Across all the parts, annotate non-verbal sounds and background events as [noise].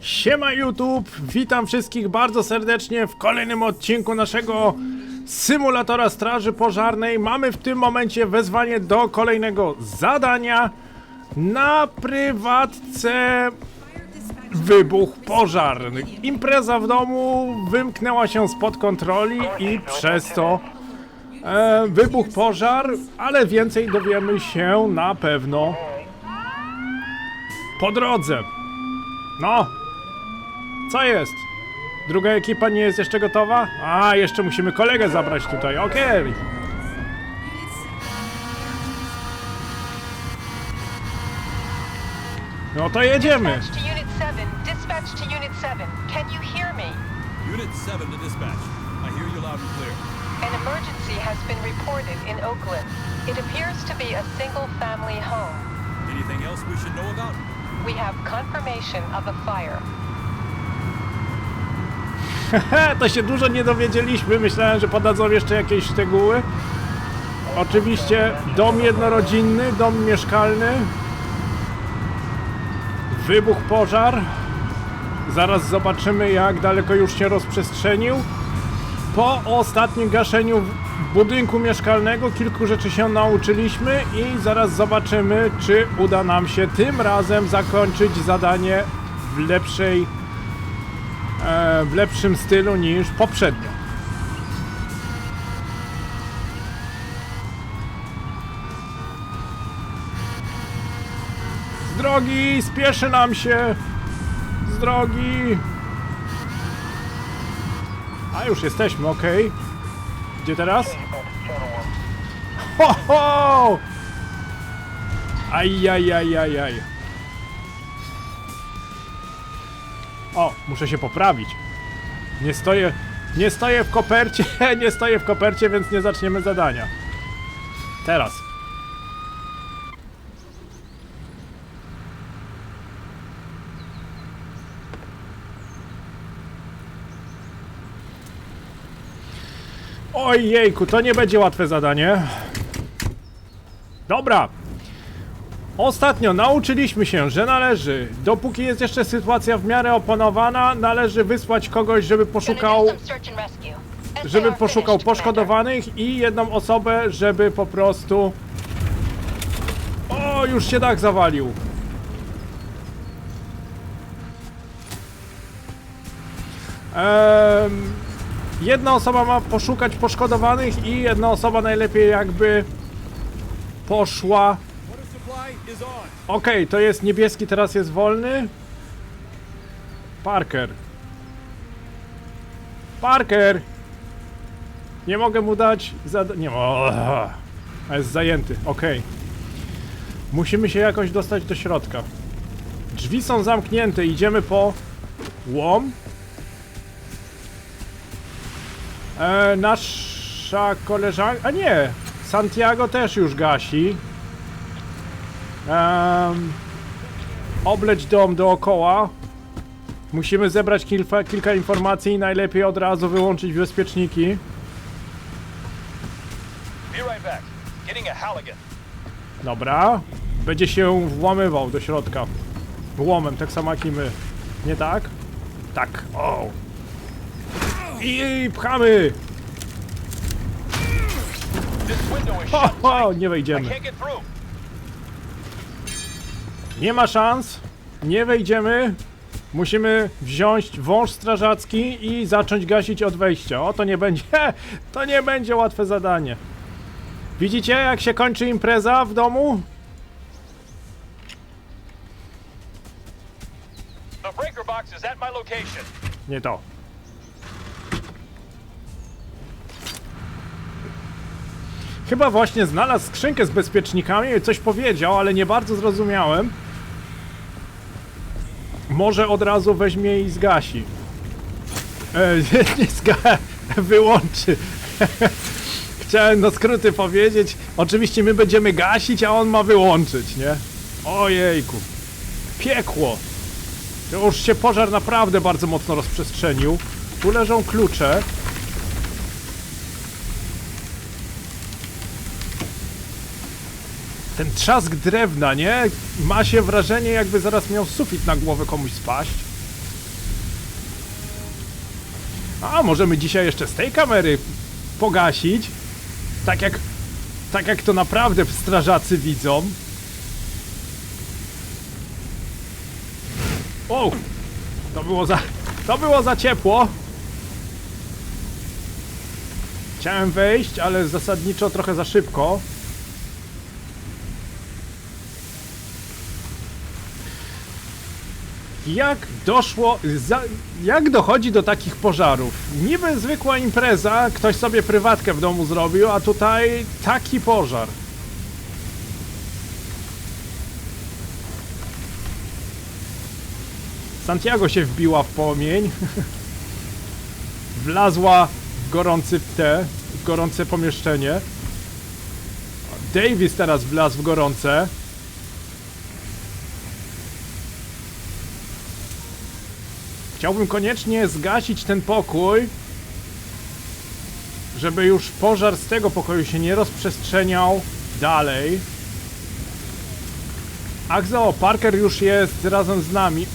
Siema YouTube, witam wszystkich bardzo serdecznie w kolejnym odcinku naszego symulatora straży pożarnej. Mamy w tym momencie wezwanie do kolejnego zadania na prywatce wybuch pożarny. Impreza w domu wymknęła się spod kontroli i przez to e, wybuch pożar, ale więcej dowiemy się na pewno po drodze. No, co jest? Druga ekipa nie jest jeszcze gotowa? A, jeszcze musimy kolegę zabrać tutaj, okej. No to jedziemy. Dispatch to Unit 7. Dispatch to Unit 7. Can you hear me? Unit 7 to dispatch. I hear you loud and clear. An emergency has been reported in Oakland. It appears to be a single-family home. Anything else we should know about? We have confirmation of a fire. [laughs] To się dużo nie dowiedzieliśmy. Myślałem, że podadzą jeszcze jakieś szczegóły. Oczywiście dom jednorodzinny, dom mieszkalny. Wybuch pożar. Zaraz zobaczymy jak daleko już się rozprzestrzenił. Po ostatnim gaszeniu budynku mieszkalnego kilku rzeczy się nauczyliśmy i zaraz zobaczymy czy uda nam się tym razem zakończyć zadanie w lepszej w lepszym stylu niż poprzednio. Z drogi, spieszy nam się. Z drogi. A już jesteśmy, ok. Gdzie teraz? Ho, ho! Aj, aj, aj, aj, aj. O, muszę się poprawić. Nie stoję, nie stoję w kopercie, [laughs] nie stoję w kopercie, więc nie zaczniemy zadania. Teraz. Ojejku, to nie będzie łatwe zadanie. Dobra, Ostatnio nauczyliśmy się, że należy, dopóki jest jeszcze sytuacja w miarę opanowana, należy wysłać kogoś, żeby poszukał, żeby poszukał poszkodowanych i jedną osobę, żeby po prostu... O, już się dach zawalił. Jedna osoba ma poszukać poszkodowanych i jedna osoba najlepiej jakby poszła Okej, to jest niebieski, teraz jest wolny. Parker. Parker! Nie mogę mu dać zada... Nie mo... A jest zajęty, okej. Musimy się jakoś dostać do środka. Drzwi są zamknięte, idziemy po łom. E, nasza koleżanka... A nie! Santiago też już gasi. Um, obleć dom dookoła. Musimy zebrać kilka, kilka informacji i najlepiej od razu wyłączyć bezpieczniki. Dobra. Będzie się włamywał do środka. Włamem, tak samo jak i my. Nie tak? Tak. O. I pchamy! Ho, ho, nie wejdziemy. Nie ma szans. Nie wejdziemy. Musimy wziąć wąż strażacki i zacząć gasić od wejścia. O, to nie będzie, [laughs] to nie będzie łatwe zadanie. Widzicie, jak się kończy impreza w domu? Nie to. Chyba właśnie znalazł skrzynkę z bezpiecznikami i coś powiedział, ale nie bardzo zrozumiałem. Może od razu weźmie i zgasi. E, [laughs] nie zga... wyłączy. [laughs] Chciałem na skróty powiedzieć. Oczywiście my będziemy gasić, a on ma wyłączyć, nie? Ojejku. Piekło. To już się pożar naprawdę bardzo mocno rozprzestrzenił. Tu leżą klucze. Ten trzask drewna, nie? Ma się wrażenie, jakby zaraz miał sufit na głowę komuś spaść. A, możemy dzisiaj jeszcze z tej kamery pogasić. Tak jak, tak jak to naprawdę strażacy widzą. O! To było za, to było za ciepło. Chciałem wejść, ale zasadniczo trochę za szybko. Jak doszło, za, jak dochodzi do takich pożarów? Niby zwykła impreza, ktoś sobie prywatkę w domu zrobił, a tutaj taki pożar. Santiago się wbiła w płomień. [laughs] Wlazła w gorący te, w gorące pomieszczenie. Davis teraz wlazł w gorące. Chciałbym koniecznie zgasić ten pokój, żeby już pożar z tego pokoju się nie rozprzestrzeniał dalej. Axel Parker już jest razem z nami.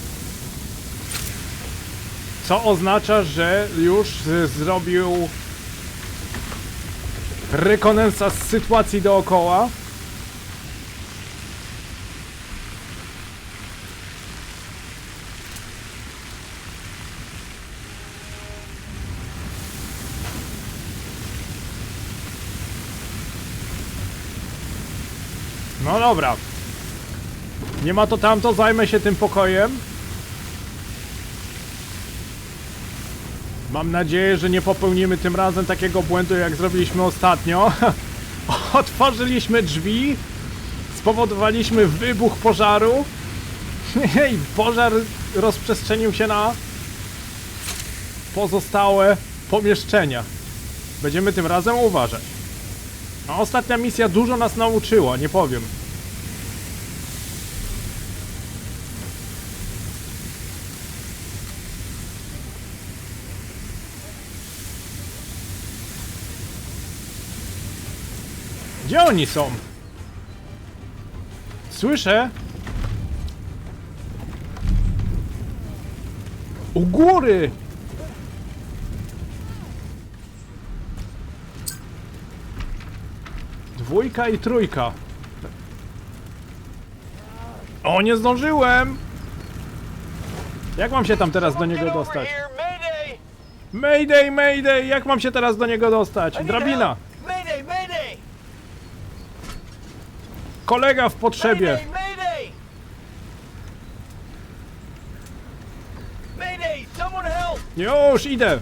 Co oznacza, że już zrobił rekonesans sytuacji dookoła. No dobra. Nie ma to tamto, zajmę się tym pokojem. Mam nadzieję, że nie popełnimy tym razem takiego błędu, jak zrobiliśmy ostatnio. [laughs] Otworzyliśmy drzwi, spowodowaliśmy wybuch pożaru [laughs] i pożar rozprzestrzenił się na pozostałe pomieszczenia. Będziemy tym razem uważać. A ostatnia misja dużo nas nauczyła, nie powiem. Gdzie oni są? Słyszę. U góry! Dwójka i trójka. O, nie zdążyłem! Jak mam się tam teraz do niego dostać? Mayday! Mayday! Jak mam się teraz do niego dostać? Drabina! Mayday, mayday! Kolega w potrzebie! Już idę!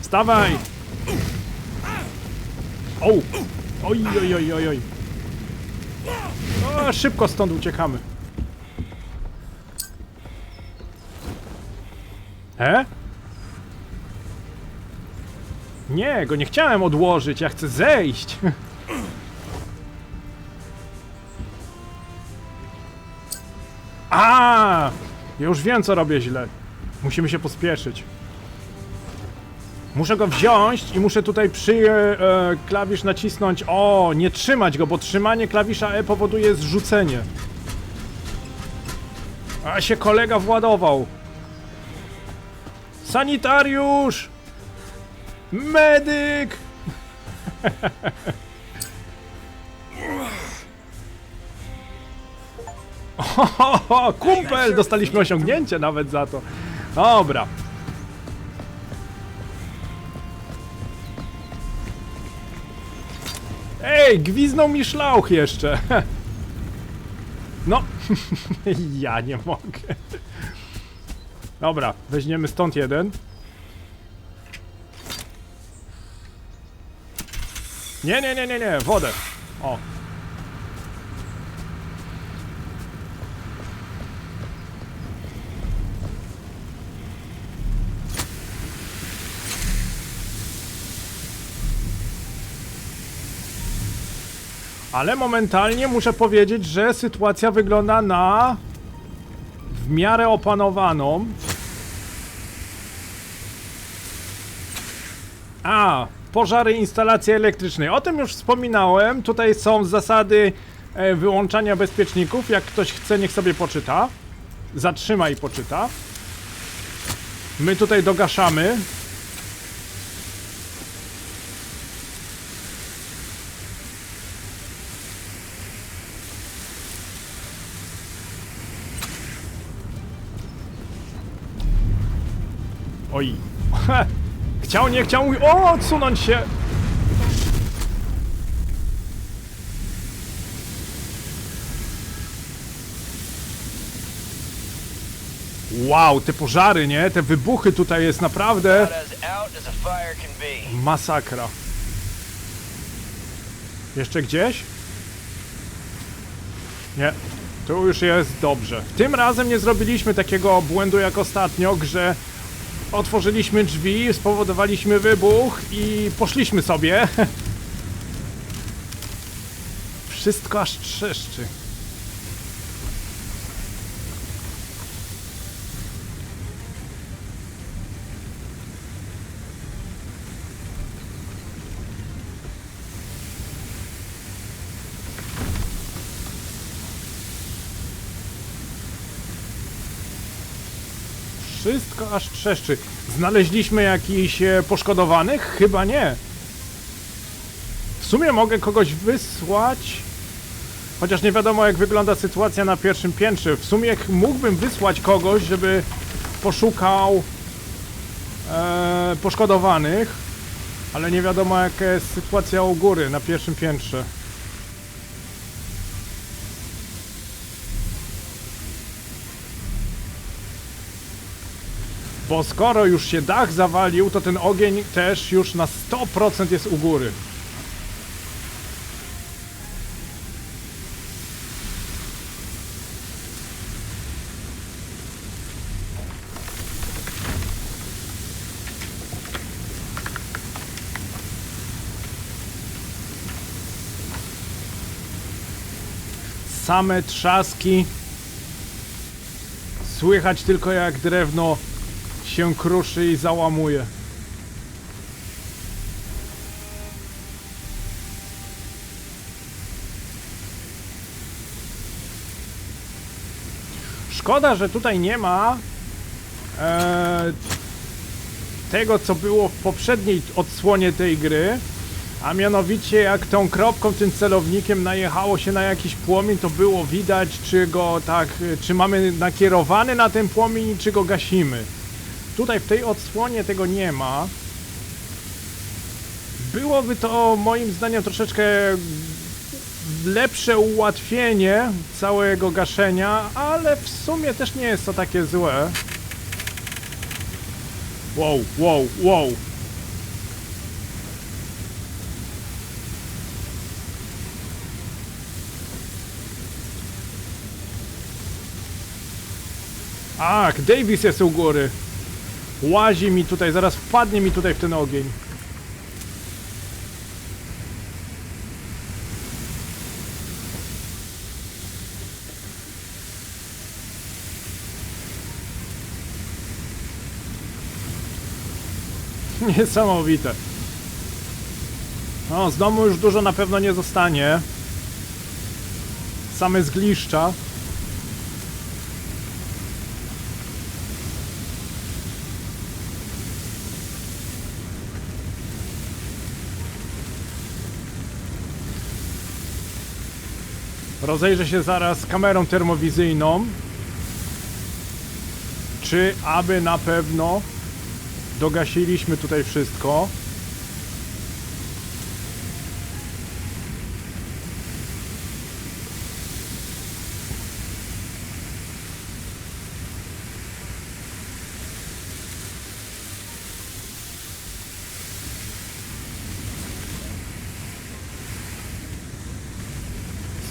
Wstawaj! O! Oj, oj, oj, oj, oj. O, szybko stąd uciekamy. E? Nie, go nie chciałem odłożyć, ja chcę zejść. [laughs] A! Ja już wiem, co robię źle. Musimy się pospieszyć. Muszę go wziąć i muszę tutaj przy e, klawisz nacisnąć. O, nie trzymać go, bo trzymanie klawisza E powoduje zrzucenie. A się kolega władował. Sanitariusz! Medyk! [laughs] Ohoho, kumpel! Dostaliśmy osiągnięcie nawet za to. Dobra. Ej, gwiznął mi szlauch jeszcze. [laughs] No, [laughs] ja nie mogę. Dobra, weźmiemy stąd jeden. Nie, nie, nie, nie, nie, wodę. O. Ale momentalnie muszę powiedzieć, że sytuacja wygląda na w miarę opanowaną. A, pożary instalacji elektrycznej. O tym już wspominałem. Tutaj są zasady e, wyłączania bezpieczników. Jak ktoś chce, niech sobie poczyta. Zatrzyma i poczyta. My tutaj dogaszamy. Oj. [laughs] Chciał, nie chciał. O, odsunąć się. Wow, te pożary, nie? Te wybuchy tutaj jest naprawdę masakra. Jeszcze gdzieś? Nie. Tu już jest dobrze. Tym razem nie zrobiliśmy takiego błędu jak ostatnio, że otworzyliśmy drzwi, spowodowaliśmy wybuch i poszliśmy sobie. [laughs] Wszystko aż trzeszczy. Wszystko aż trzeszczy. Znaleźliśmy jakichś e, poszkodowanych? Chyba nie. W sumie mogę kogoś wysłać. Chociaż nie wiadomo jak wygląda sytuacja na pierwszym piętrze. W sumie mógłbym wysłać kogoś, żeby poszukał e, poszkodowanych. Ale nie wiadomo jaka jest sytuacja u góry na pierwszym piętrze. Bo skoro już się dach zawalił, to ten ogień też już na 100% jest u góry. Same trzaski. Słychać tylko jak drewno się kruszy i załamuje. Szkoda, że tutaj nie ma e, tego, co było w poprzedniej odsłonie tej gry. A mianowicie jak tą kropką, tym celownikiem najechało się na jakiś płomień, to było widać, czy go tak, czy mamy nakierowany na ten płomień, czy go gasimy. Tutaj w tej odsłonie tego nie ma. Byłoby to moim zdaniem troszeczkę lepsze ułatwienie całego gaszenia, ale w sumie też nie jest to takie złe. Wow, wow, wow. Ach, Davis jest u góry. Łazi mi tutaj, zaraz wpadnie mi tutaj w ten ogień. [laughs] Niesamowite. No, z domu już dużo na pewno nie zostanie. Same zgliszcza. Rozejrzę się zaraz kamerą termowizyjną. Czy aby na pewno dogasiliśmy tutaj wszystko.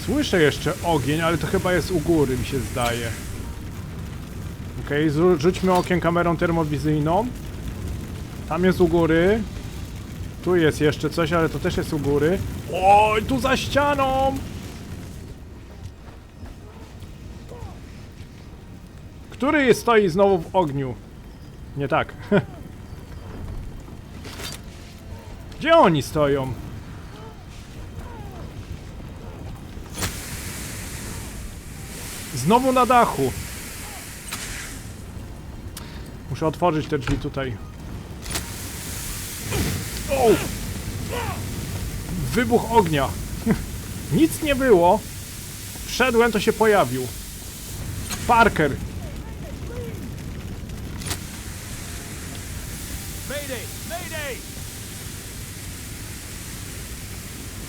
Słyszę jeszcze ogień, ale to chyba jest u góry, mi się zdaje. Okej, okay, rzućmy okiem kamerą termowizyjną. Tam jest u góry. Tu jest jeszcze coś, ale to też jest u góry. Oj, tu za ścianą! Który stoi znowu w ogniu? Nie tak. [laughs] Gdzie oni stoją? Znowu na dachu. Muszę otworzyć te drzwi tutaj. O! Wybuch ognia. [laughs] Nic nie było. Wszedłem, to się pojawił. Parker. Mayday! Mayday!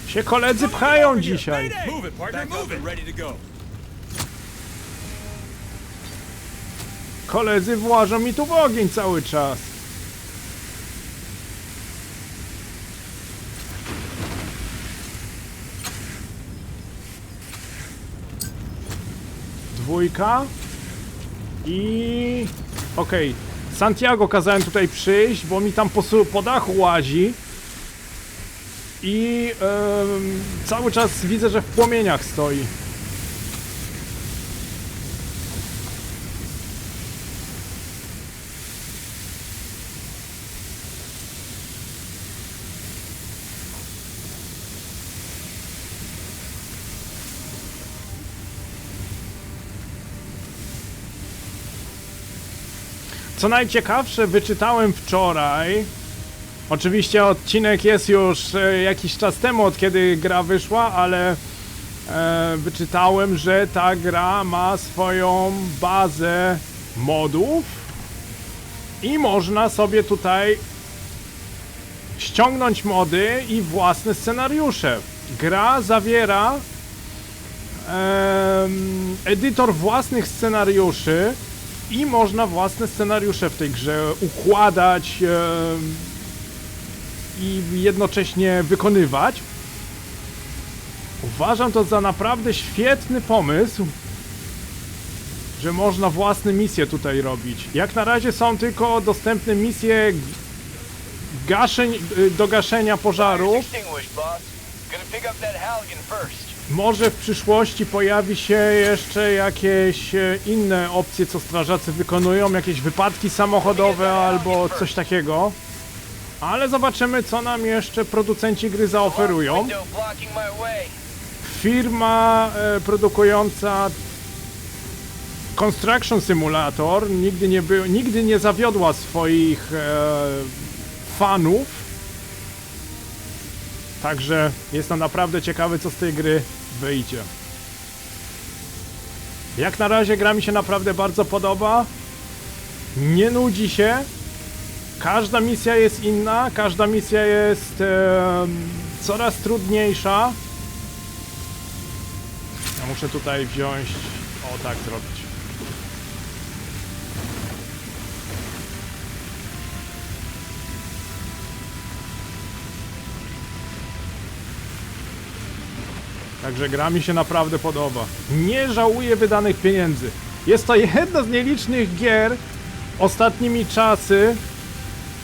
Się koledzy pchają dzisiaj. Move it, partner. Move it. Ready to go. Koledzy włażą mi tu w ogień cały czas. Dwójka. I... Okej. Santiago kazałem tutaj przyjść, bo mi tam po, po dachu łazi. I em, cały czas widzę, że w płomieniach stoi. Co najciekawsze, wyczytałem wczoraj. Oczywiście odcinek jest już e, jakiś czas temu, od kiedy gra wyszła, ale e, wyczytałem, że ta gra ma swoją bazę modów i można sobie tutaj ściągnąć mody i własne scenariusze. Gra zawiera edytor własnych scenariuszy i można własne scenariusze w tej grze układać i jednocześnie wykonywać. Uważam to za naprawdę świetny pomysł, że można własne misje tutaj robić. Jak na razie są tylko dostępne misje gaszeń, do gaszenia pożaru. Może w przyszłości pojawi się jeszcze jakieś e, inne opcje, co strażacy wykonują, jakieś wypadki samochodowe albo coś takiego. Ale zobaczymy, co nam jeszcze producenci gry zaoferują. Firma e, produkująca Construction Simulator nigdy nie, był, nigdy nie zawiodła swoich e, fanów. Także jestem naprawdę ciekawy, co z tej gry wyjdzie. Jak na razie gra mi się naprawdę bardzo podoba. Nie nudzi się. Każda misja jest inna, każda misja jest e, coraz trudniejsza. Ja muszę tutaj wziąć. O tak zrobić. Także gra mi się naprawdę podoba. Nie żałuję wydanych pieniędzy. Jest to jedna z nielicznych gier ostatnimi czasy,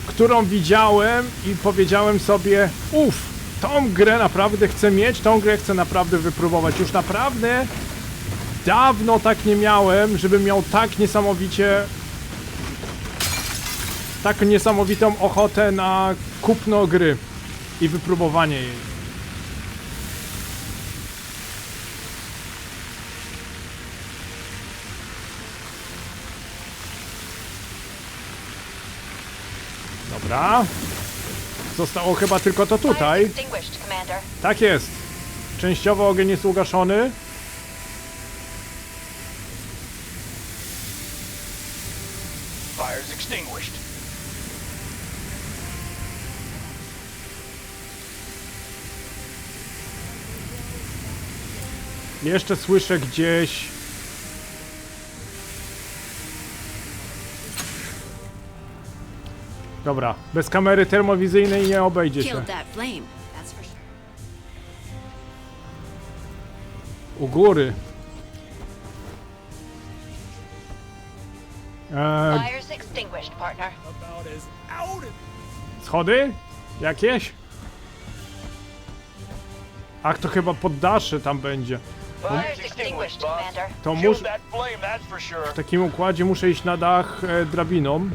którą widziałem i powiedziałem sobie, uff, tą grę naprawdę chcę mieć, tą grę chcę naprawdę wypróbować. Już naprawdę dawno tak nie miałem, żebym miał tak niesamowicie tak niesamowitą ochotę na kupno gry i wypróbowanie jej. Dobra. Zostało chyba tylko to tutaj. Tak jest. Częściowo ogień jest ugaszony. Jeszcze słyszę gdzieś. Dobra, bez kamery termowizyjnej nie obejdzie się. U góry. Eee, Fire's extinguished, partner. Schody? Jakieś? Ach, to chyba poddasze tam będzie. Fire's extinguished. Commander. To Killed mus that flame, that's for sure. w takim układzie muszę iść na dach e, drabiną.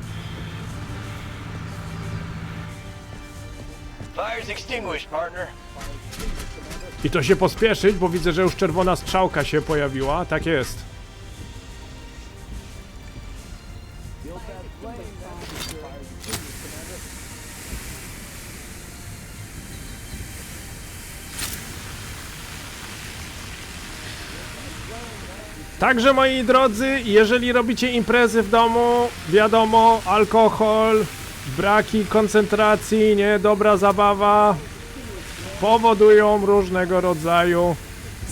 I to się pospieszyć, bo widzę, że już czerwona strzałka się pojawiła. Tak jest. Także moi drodzy, jeżeli robicie imprezy w domu, wiadomo, alkohol, braki koncentracji, niedobra zabawa, powodują różnego rodzaju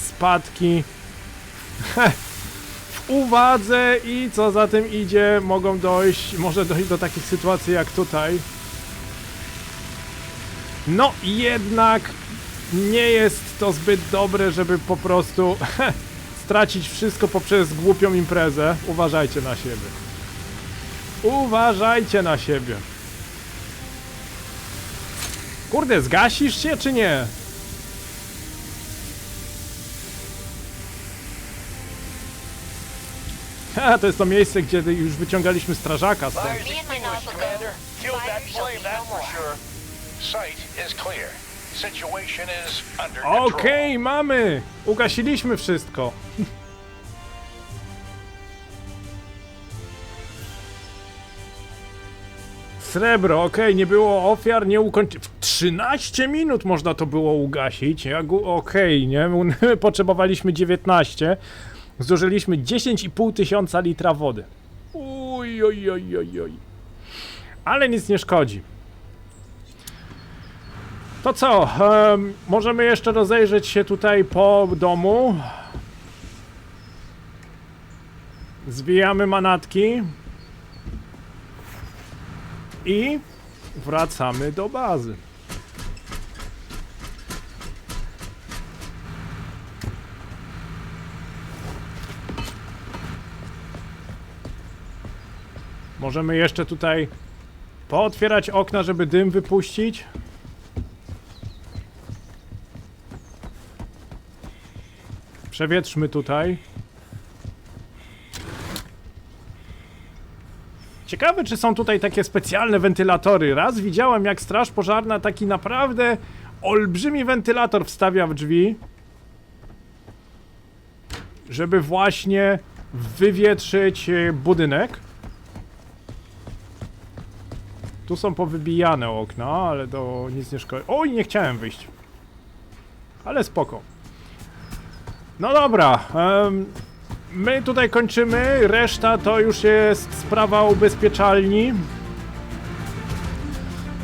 spadki w uwadze i co za tym idzie, mogą dojść, może dojść do takich sytuacji jak tutaj. No jednak nie jest to zbyt dobre, żeby po prostu stracić wszystko poprzez głupią imprezę. Uważajcie na siebie. Uważajcie na siebie. Kurde, zgasisz się czy nie? Ha, to jest to miejsce, gdzie już wyciągaliśmy strażaka stąd. Fire's Me and my extinguished, Srebro, okej, nie było ofiar, nie ukończy... W 13 minut można to było ugasić. Ja gu- Okej, nie? [laughs] Potrzebowaliśmy 19. Zużyliśmy 10,5 tysiąca litra wody. Uj, oj, oj, oj, oj. Ale nic nie szkodzi. To co? em, możemy jeszcze rozejrzeć się tutaj po domu. Zwijamy manatki. I wracamy do bazy. Możemy jeszcze tutaj pootwierać okna, żeby dym wypuścić. Przewietrzmy tutaj. Ciekawe, czy są tutaj takie specjalne wentylatory. Raz widziałem, jak straż pożarna taki naprawdę olbrzymi wentylator wstawia w drzwi, żeby właśnie wywietrzyć e, budynek. Tu są powybijane okna, ale to nic nie szkodzi. Oj, nie chciałem wyjść. Ale spoko. No dobra, em, my tutaj kończymy, reszta to już jest sprawa ubezpieczalni.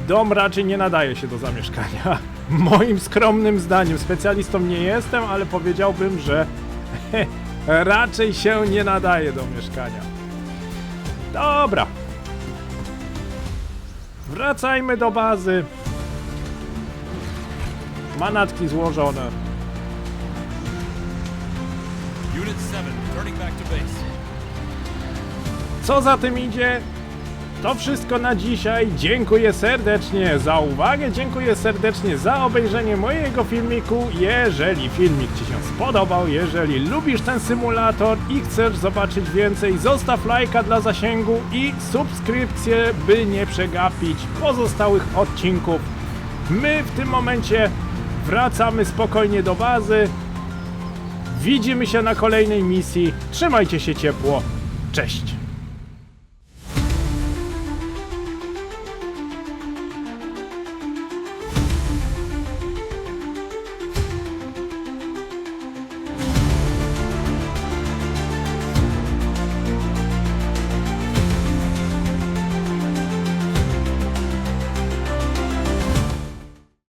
Dom raczej nie nadaje się do zamieszkania. [laughs] Moim skromnym zdaniem, specjalistą nie jestem, ale powiedziałbym, że [laughs] raczej się nie nadaje do mieszkania. Dobra. Wracajmy do bazy. Manatki złożone. Unit 7, Co za tym idzie? To wszystko na dzisiaj. Dziękuję serdecznie za uwagę, dziękuję serdecznie za obejrzenie mojego filmiku. Jeżeli filmik Ci się spodobał, jeżeli lubisz ten symulator i chcesz zobaczyć więcej, zostaw lajka dla zasięgu i subskrypcję, by nie przegapić pozostałych odcinków. My w tym momencie wracamy spokojnie do bazy. Widzimy się na kolejnej misji. Trzymajcie się ciepło. Cześć!